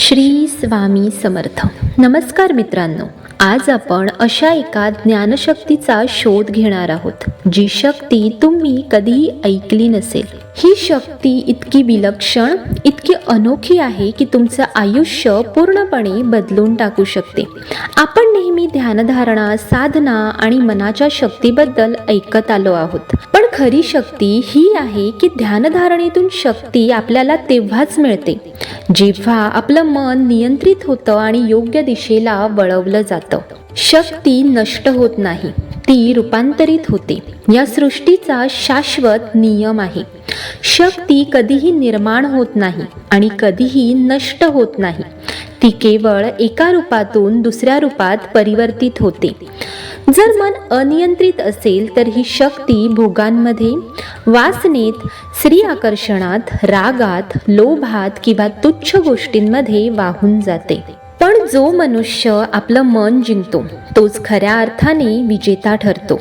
श्री स्वामी समर्थ. नमस्कार मित्रांनो आज आपण अशा एका ज्ञानशक्तीचा शोध घेणार आहोत जी शक्ती तुम्ही कधीही ऐकली नसेल. ही शक्ती इतकी विलक्षण इतकी अनोखी आहे की तुमचं आयुष्य पूर्णपणे बदलून टाकू शकते. आपण नेहमी ध्यानधारणा साधना आणि मनाच्या शक्तीबद्दल ऐकत आलो आहोत. पण खरी शक्ती ही आहे की ध्यानधारणेतून शक्ती आपल्याला तेव्हाच मिळते. जेव्हा आपलं मन नियंत्रित होतं आणि योग्य दिशेला वळवलं जातं शक्ती नष्ट होत नाही ती रूपांतरित होते. या सृष्टीचा शाश्वत नियम आहे. शक्ती कधीही निर्माण होत नाही आणि कधीही नष्ट होत नाही. ती केवळ एका रूपातून दुसऱ्या रूपात परिवर्तित होते. जर मन अनियंत्रित असेल तर ही शक्ती भोगांमध्ये वासनेत स्त्री आकर्षणात रागात लोभात किंवा तुच्छ गोष्टींमध्ये वाहून जाते. पण जो मनुष्य आपलं मन जिंकतो तोच खऱ्या अर्थाने विजेता ठरतो.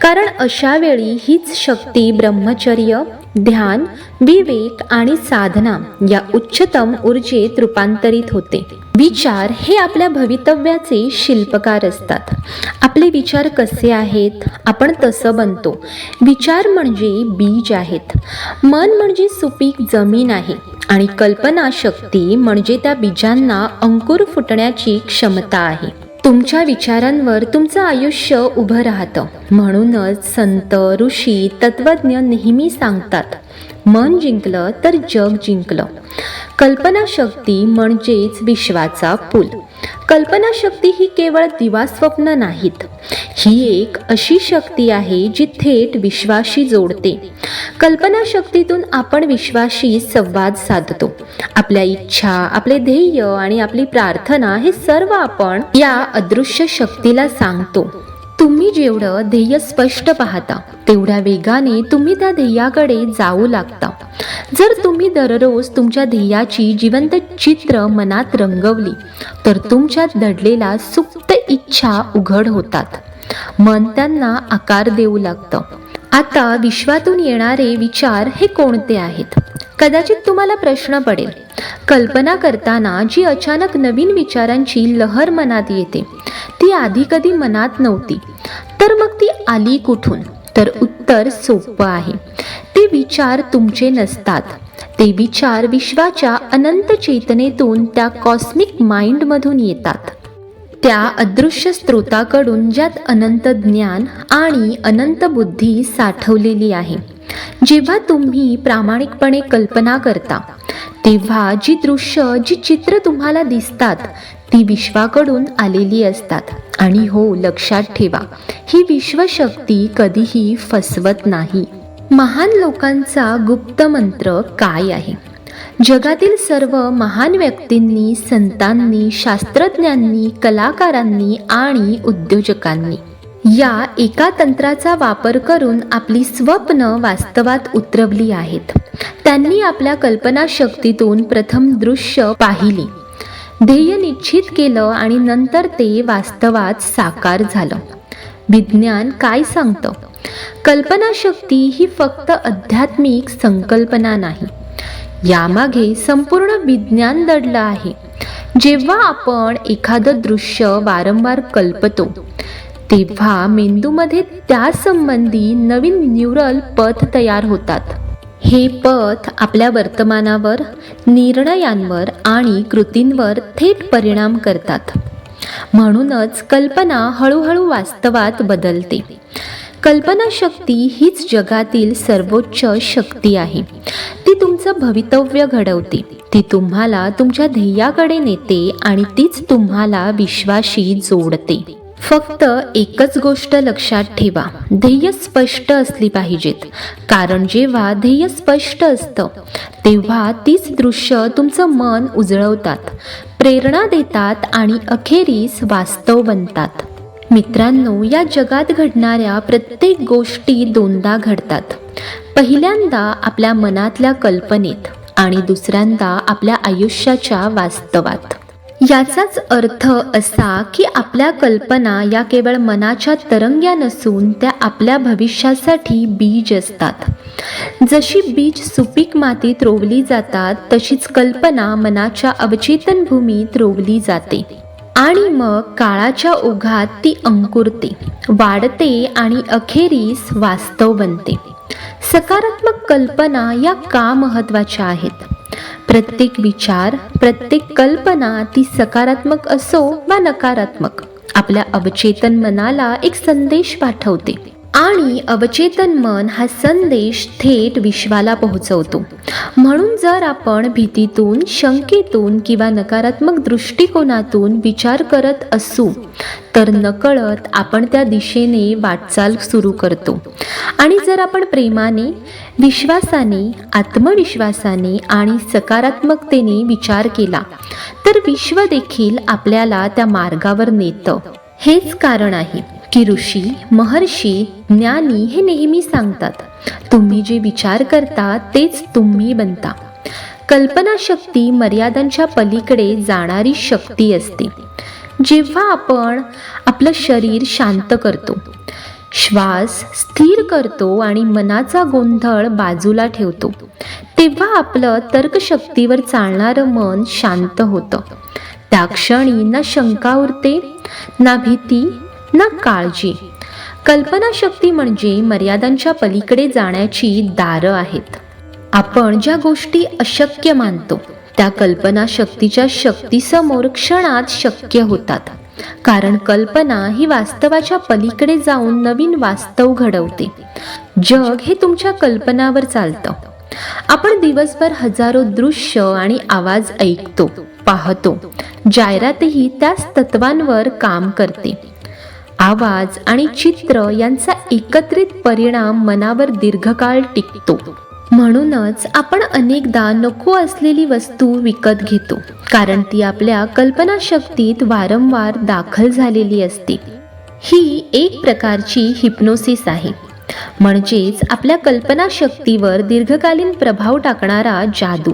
कारण अशा वेळी हीच शक्ती ब्रह्मचर्य ध्यान विवेक आणि साधना या उच्चतम ऊर्जेत रूपांतरित होते. विचार हे आपल्या भवितव्याचे शिल्पकार असतात. आपले विचार कसे आहेत? आपण तसं बनतो. विचार म्हणजे बीज आहेत. मन म्हणजे सुपीक जमीन आहे आणि कल्पना शक्ती म्हणजे त्या बीजांना अंकुर फुटण्याची क्षमता आहे. तुमच्या विचारांवर तुमचं आयुष्य उभं राहतं. म्हणूनच संत ऋषी तत्वज्ञ नेहमी सांगतात मन जिंकलं तर जग जिंकलं. कल्पनाशक्ती म्हणजेच विश्वाचा पूल. कल्पनाशक्ती ही केवळ दिवास्वप्न नाहीत. ही एक अशी शक्ती आहे जी थेट विश्वाशी जोडते. कल्पनाशक्तीतून आपण विश्वाशी संवाद साधतो. आपल्या इच्छा आपले ध्येय आणि आपली प्रार्थना हे सर्व आपण या अदृश्य शक्तीला सांगतो. तुम्ही जेवढं ध्येय स्पष्ट पाहता तेवढ्या वेगाने तुम्ही त्या ध्येयाकडे जाऊ लागता. जर तुम्ही दररोज तुमच्या ध्येयाची जिवंत चित्र मनात रंगवली तर तुमच्यात दडलेला सुप्त इच्छा उघड होतात. मन त्यांना आकार देऊ लागतं. आता विश्वातून येणारे विचार हे कोणते आहेत? कदाचित तुम्हाला प्रश्न पडेल. कल्पना करताना जी अचानक नवीन विचारांची लहर मनात येते ती आधी कधी मनात नव्हती. तर मग ती आली कुठून? तर उत्तर सोपं आहे. ते विचार तुमचे नसतात. ते विचार विश्वाच्या अनंत चेतनेतून त्या कॉस्मिक माइंडमधून येतात. त्या अदृश्य स्त्रोताकडून ज्यात अनंत ज्ञान आणि अनंत बुद्धी साठवलेली आहे जेव्हा तुम्ही प्रामाणिकपणे कल्पना करता तेव्हा जी दृश्य जी चित्र तुम्हाला दिसतात ती विश्वाकडून आलेली असतात. आणि हो लक्षात ठेवा ही विश्वशक्ती कधीही फसवत नाही. महान लोकांचा गुप्त मंत्र काय आहे? जगातील सर्व महान व्यक्तींनी संतांनी शास्त्रज्ञांनी कलाकारांनी आणि उद्योजकांनी या एका तंत्राचा वापर करून आपली स्वप्न वास्तवात उतरवली आहेत. त्यांनी आपल्या कल्पनाशक्तीतून प्रथम दृश्य पाहिली. ध्येय निश्चित केलं आणि नंतर ते वास्तवात साकार झालं. विज्ञान काय सांगतं? कल्पनाशक्ती ही फक्त आध्यात्मिक संकल्पना नाही. यामागे संपूर्ण विज्ञान दडलं आहे. जेव्हा आपण एखादं दृश्य वारंवार कल्पतो तेव्हा मेंदूमध्ये त्यासंबंधी नवीन न्यूरल पथ तयार होतात. हे पथ आपल्या वर्तमानावर निर्णयांवर आणि कृतींवर थेट परिणाम करतात. म्हणूनच कल्पना हळूहळू वास्तवात बदलते. कल्पनाशक्ती हीच जगातील सर्वोच्च शक्ती आहे. ती तुमचं भवितव्य घडवते. ती तुम्हाला तुमच्या ध्येयाकडे नेते आणि तीच तुम्हाला विश्वाशी जोडते. फक्त एकच गोष्ट लक्षात ठेवा. ध्येय स्पष्ट असली पाहिजेत. कारण जेव्हा ध्येय स्पष्ट असतं तेव्हा तीच दृश्य तुमचं मन उजळवतात प्रेरणा देतात आणि अखेरीस वास्तव बनतात. मित्रांनो या जगात घडणाऱ्या प्रत्येक गोष्टी दोनदा घडतात. पहिल्यांदा आपल्या मनातल्या कल्पनेत आणि दुसऱ्यांदा आपल्या आयुष्याच्या वास्तवात. याचाच अर्थ असा की आपल्या कल्पना या केवळ मनाच्या तरंग्या नसून त्या आपल्या भविष्यासाठी बीज असतात. जशी बीज सुपीक मातीत रोवली जातात तशीच कल्पना मनाच्या अवचेतन भूमीत रोवली जाते. आणि मग काळाच्या ओघात ती अंकुरते वाढते आणि अखेरीस वास्तव बनते. सकारात्मक कल्पना या का महत्त्वाच्या आहेत? प्रत्येक विचार प्रत्येक कल्पना ती सकारात्मक असो वा नकारात्मक. आपल्या अवचेतन मनाला एक संदेश पाठवते. आणि अवचेतन मन हा संदेश थेट विश्वाला पोहोचवतो. म्हणून जर आपण भीतीतून शंकेतून किंवा नकारात्मक दृष्टिकोनातून विचार करत असू तर नकळत आपण त्या दिशेने वाटचाल सुरू करतो. आणि जर आपण प्रेमाने विश्वासाने आत्मविश्वासाने आणि सकारात्मकतेने विचार केला तर विश्व देखील आपल्याला त्या मार्गावर नेतं. हेच कारण आहे. की ऋषी महर्षी ज्ञानी हे नेहमी सांगतात तुम्ही जे विचार करता तेच तुम्ही बनता. कल्पनाशक्ती मर्यादांच्या पलीकडे जाणारी शक्ती असते. जेव्हा आपण आपलं शरीर शांत करतो श्वास स्थिर करतो आणि मनाचा गोंधळ बाजूला ठेवतो तेव्हा आपलं तर्कशक्तीवर चालणारं मन शांत होतं. त्या क्षणी ना शंका उरते ना भीती ना काळजी. कल्पनाशक्ती म्हणजे मर्यादांच्या पलीकडे जाण्याची दारं आहेत. आपण ज्या गोष्टी अशक्य मानतो त्या कल्पनाशक्तीच्या शक्तीसमोर क्षणात शक्य होतात. कारण कल्पना ही वास्तवाच्या पलीकडे जाऊन नवीन वास्तव घडवते. जग हे तुमच्या कल्पनावर चालतं. आपण दिवसभर हजारो दृश्य आणि आवाज ऐकतो पाहतो जाहिरातही त्याच तत्वांवर काम करते. आवाज आणि चित्र यांचा एकत्रित परिणाम मनावर दीर्घकाळ टिकतो. म्हणूनच आपण अनेकदा नको असलेली वस्तू विकत घेतो कारण ती आपल्या कल्पनाशक्तीत वारंवार दाखल झालेली असते. ही एक प्रकारची हिप्नोसिस आहे. म्हणजेच आपल्या कल्पनाशक्तीवर दीर्घकालीन प्रभाव टाकणारा जादू.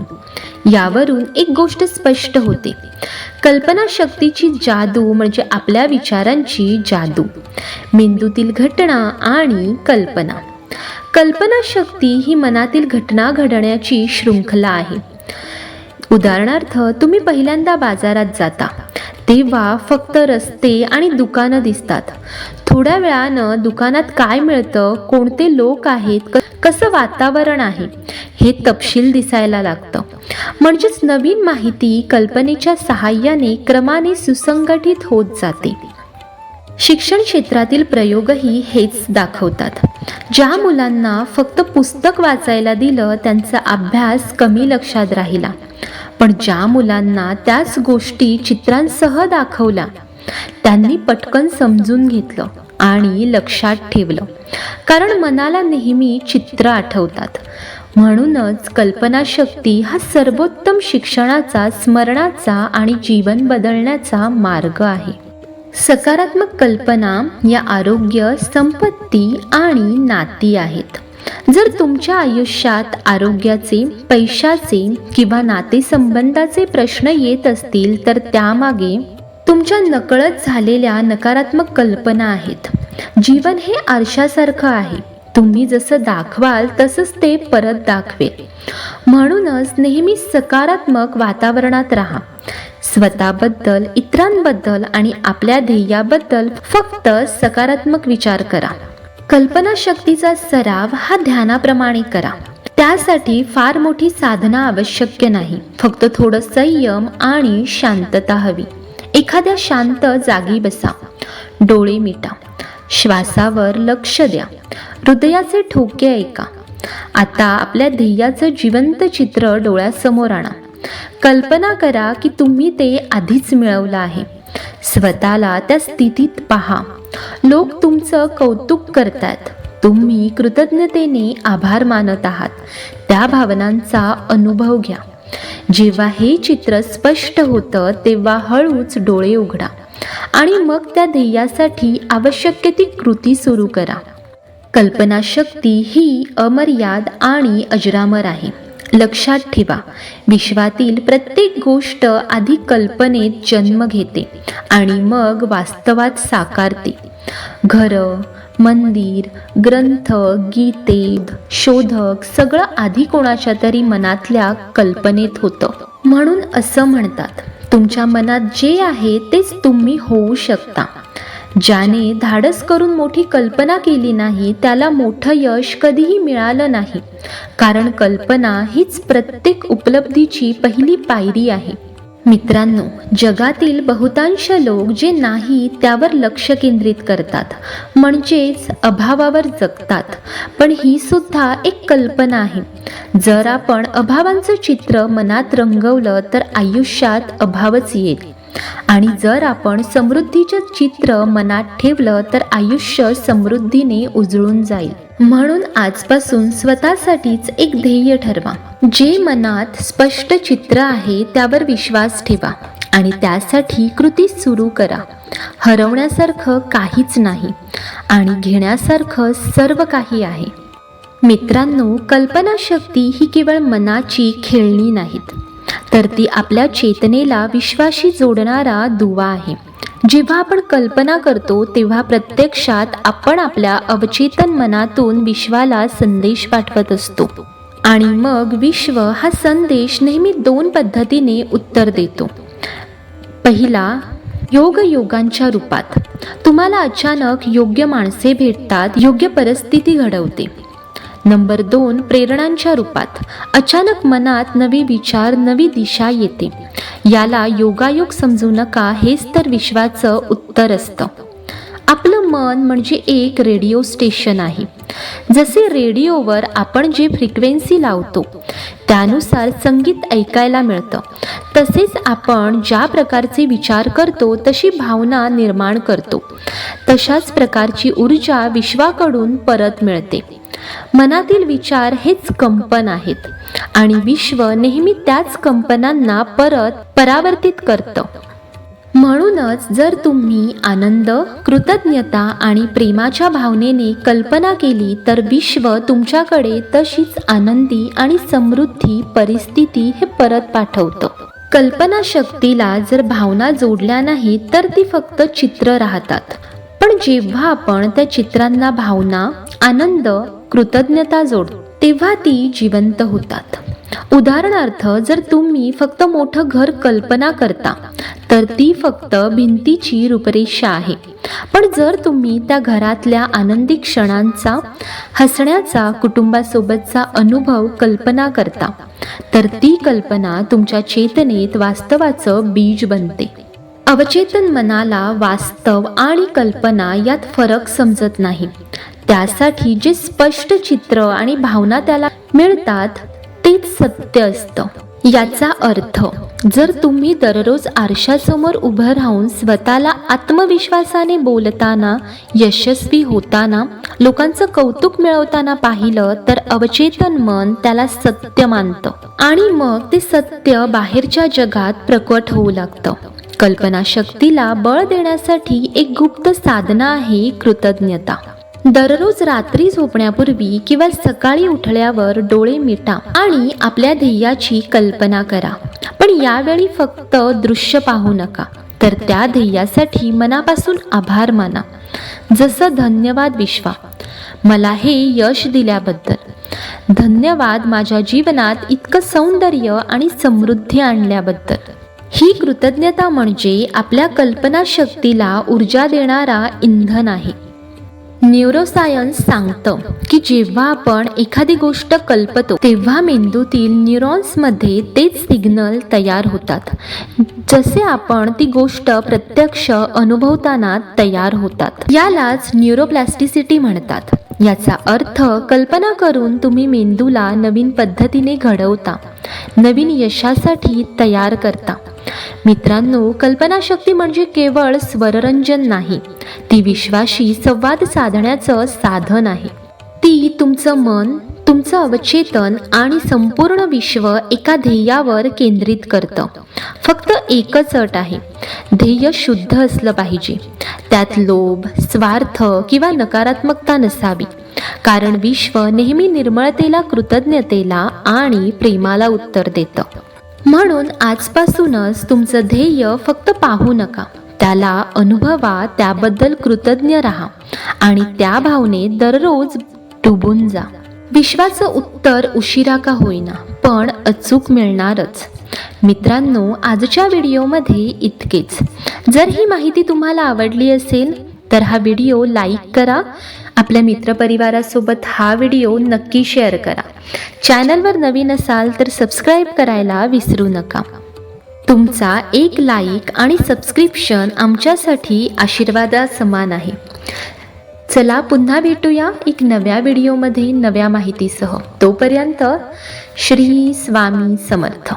यावरून एक गोष्ट स्पष्ट होते. कल्पनाशक्तीची जादू म्हणजे आपल्या विचारांची जादू. मेंदूतील घटना आणि कल्पना. कल्पनाशक्ती ही मनातील घटना घडण्याची शृंखला आहे. उदाहरणार्थ तुम्ही पहिल्यांदा बाजारात जाता. तेव्हा फक्त रस्ते आणि दुकानं दिसतात. थोड्या वेळानं दुकानात काय मिळतं कोणते लोक आहेत कसं वातावरण आहे हे तपशील दिसायला लागतं. म्हणजेच नवीन माहिती कल्पनेच्या सहाय्याने क्रमाने सुसंघटित होत जाते. शिक्षण क्षेत्रातील प्रयोगही हेच दाखवतात. ज्या मुलांना फक्त पुस्तक वाचायला दिलं त्यांचा अभ्यास कमी लक्षात राहिला. पण ज्या मुलांना त्याच गोष्टी चित्रांसह दाखवल्या त्यांनी पटकन समजून घेतलं आणि लक्षात ठेवलं. कारण मनाला नेहमी चित्र आठवतात. म्हणूनच कल्पनाशक्ती हा सर्वोत्तम शिक्षणाचा स्मरणाचा आणि जीवन बदलण्याचा मार्ग आहे. सकारात्मक कल्पना या आरोग्य संपत्ती आणि नाती आहेत. जर तुमच्या आयुष्यात आरोग्याचे पैशाचे किंवा नातेसंबंधाचे प्रश्न येत असतील तर त्यामागे तुमच्या नकळत झालेल्या नकारात्मक कल्पना आहेत. जीवन हे आरशासारखं आहे. तुम्ही जसं दाखवाल तसंच ते परत दाखवेल. म्हणूनच नेहमी सकारात्मक वातावरणात राहा. स्वतःबद्दल इतरांबद्दल आणि आपल्या ध्येयाबद्दल फक्त सकारात्मक विचार करा. कल्पनाशक्तीचा सराव हा ध्यानाप्रमाणे करा. त्यासाठी फार मोठी साधना आवश्यक नाही. फक्त थोडं संयम आणि शांतता हवी. एखाद्या शांत जागी बसा. डोळे मिटा. श्वासावर लक्ष द्या. हृदयाचे ठोके ऐका. आता आपल्या ध्येयाचं जिवंत चित्र डोळ्यासमोर आणा. कल्पना करा की तुम्ही ते आधीच मिळवलं आहे. स्वतःला त्या स्थितीत पहा. लोक तुमचं कौतुक करतात. तुम्ही कृतज्ञतेने आभार मानत आहात. त्या भावनांचा अनुभव घ्या. जेव्हा हे चित्र स्पष्ट होतं तेव्हा हळूच डोळे उघडा आणि मग त्या ध्येयासाठी आवश्यक ती कृती सुरू करा. कल्पनाशक्ती ही अमर्याद आणि अजरामर आहे. लक्षात ठेवा. विश्वातील प्रत्येक गोष्ट आधी कल्पनेत जन्म घेते आणि मग वास्तवात साकारते. घरं मंदिर ग्रंथ गीते शोधक सगळं आधी कोणाच्या तरी मनातल्या कल्पनेत होतं. म्हणून असं म्हणतात तुमच्या मनात जे आहे तेच तुम्ही होऊ शकता. ज्याने धाडस करून मोठी कल्पना केली नाही त्याला मोठं यश कधीही मिळालं नाही. कारण कल्पना हीच प्रत्येक उपलब्धीची पहिली पायरी आहे. मित्रांनो जगातील बहुतांश लोक जे नाही त्यावर लक्ष केंद्रित करतात. म्हणजेच अभावावर जगतात. पण ही सुद्धा एक कल्पना आहे. जर आपण अभावांचं चित्र मनात रंगवलं तर आयुष्यात अभावच येईल. आणि जर आपण समृद्धीचं चित्र मनात ठेवलं तर आयुष्य समृद्धीने उजळून जाईल. म्हणून आजपासून स्वतःसाठीच एक ध्येय ठरवा. जे मनात स्पष्ट चित्र आहे त्यावर विश्वास ठेवा आणि त्यासाठी कृती सुरू करा. हरवण्यासारखं काहीच नाही आणि घेण्यासारखं सर्व काही आहे. मित्रांनो कल्पनाशक्ती ही केवळ मनाची खेळणी नाहीत. तर ती आपल्या चेतनेला विश्वाशी जोडणारा दुवा आहे. जेव्हा आपण कल्पना करतो तेव्हा प्रत्यक्षात आपण आपल्या अवचेतन मनातून विश्वाला संदेश पाठवत असतो. आणि मग विश्व हा संदेश नेहमी दोन पद्धतीने उत्तर देतो. पहिला योग योगांच्या रूपात. तुम्हाला अचानक योग्य माणसे भेटतात योग्य परिस्थिती घडवते. नंबर दोन प्रेरणांच्या रूपात. अचानक मनात नवे विचार नवी दिशा येते. याला योगायोग समजू नका हेच तर विश्वाचं उत्तर असतं. आपलं मन म्हणजे एक रेडिओ स्टेशन आहे. जसे रेडिओवर आपण जे फ्रिक्वेन्सी लावतो त्यानुसार संगीत ऐकायला मिळतं. तसेच आपण ज्या प्रकारचे विचार करतो तशी भावना निर्माण करतो. तशाच प्रकारची ऊर्जा विश्वाकडून परत मिळते. मनातील विचार हेच कंपन आहेत. आणि विश्व नेहमी त्याच कंपनांना परत परावर्तित करतं. म्हणूनच जर तुम्ही आनंद कृतज्ञता आणि प्रेमाच्या भावनेने कल्पना केली तर विश्व तुमच्याकडे तशीच आनंदी आणि समृद्धी परिस्थिती हे परत पाठवतं. कल्पनाशक्तीला जर भावना जोडल्या नाहीत तर ती फक्त चित्र राहतात. पण जेव्हा आपण त्या चित्रांना भावना आनंद कृतज्ञता जोड. तेव्हा ती जिवंत होतात. उदाहरणार्थ जर तुम्ही फक्त मोठं घर कल्पना करता तर ती फक्त भिंतीची रूपरेषा आहे. पण जर तुम्ही त्या घरातल्या आनंदी क्षणांचा हसण्याचा कुटुंबासोबतचा अनुभव कल्पना करता तर ती कल्पना तुमच्या चेतनेत वास्तवाचं बीज बनते. अवचेतन मनाला वास्तव आणि कल्पना यात फरक समजत नाही. त्यासाठी जे स्पष्ट चित्र आणि भावना त्याला मिळतात तेच सत्य असतं. याचा अर्थ जर तुम्ही दररोज आरशासमोर उभं राहून स्वतःला आत्मविश्वासाने बोलताना यशस्वी होताना लोकांचं कौतुक मिळवताना पाहिलं तर अवचेतन मन त्याला सत्य मानतं. आणि मग ते सत्य बाहेरच्या जगात प्रकट होऊ लागतं. कल्पनाशक्तीला बळ देण्यासाठी एक गुप्त साधना आहे कृतज्ञता. दररोज रात्री झोपण्यापूर्वी किंवा सकाळी उठल्यावर डोळे मिटा आणि आपल्या ध्येयाची कल्पना करा. पण यावेळी फक्त दृश्य पाहू नका तर त्या ध्येयासाठी मनापासून आभार माना. जसं धन्यवाद विश्वा मला हे यश दिल्याबद्दल. धन्यवाद माझ्या जीवनात इतकं सौंदर्य आणि समृद्धी आणल्याबद्दल. ही कृतज्ञता म्हणजे आपल्या कल्पनाशक्तीला ऊर्जा देणारा इंधन आहे. न्यूरोसायन्स सांगतं की जेव्हा आपण एखादी गोष्ट कल्पतो तेव्हा मेंदूतील न्यूरॉन्समध्ये तेच सिग्नल तयार होतात. जसे आपण ती गोष्ट प्रत्यक्ष अनुभवताना तयार होतात. यालाच न्यूरोप्लॅस्टिसिटी म्हणतात. याचा अर्थ कल्पना करून तुम्ही मेंदूला नवीन पद्धतीने घडवता नवीन यशासाठी तयार करता. मित्रांनो कल्पनाशक्ती म्हणजे केवळ स्वररंजन नाही ती विश्वाशी संवाद साधण्याचं साधन आहे. ती तुमचं मन तुमचं अवचेतन आणि संपूर्ण विश्व एका ध्येयावर केंद्रित करतं. फक्त एकच अट आहे ध्येय शुद्ध असलं पाहिजे. त्यात लोभ स्वार्थ किंवा नकारात्मकता नसावी. कारण विश्व नेहमी निर्मळतेला कृतज्ञतेला आणि प्रेमाला उत्तर देतं. म्हणून आजपासूनच तुमचं ध्येय फक्त पाहू नका. त्याला अनुभवा त्याबद्दल कृतज्ञ राहा आणि त्या भावनेत दररोज डुबून जा. विश्वाचं उत्तर उशिरा का होईना पण अचूक मिळणारच. मित्रांनो आजच्या व्हिडिओमध्ये इतकेच. जर ही माहिती तुम्हाला आवडली असेल तर हा व्हिडिओ लाईक करा. आपल्या मित्रपरिवारासोबत हा व्हिडिओ नक्की शेअर करा. चॅनलवर नवीन असाल तर सबस्क्राईब करायला विसरू नका. तुमचा एक लाईक आणि सबस्क्रिप्शन आमच्यासाठी आशीर्वादा समान आहे. चला पुन्हा भेटूया एक नव्या व्हिडिओमध्ये नव्या माहितीसह. तोपर्यंत श्री स्वामी समर्थ.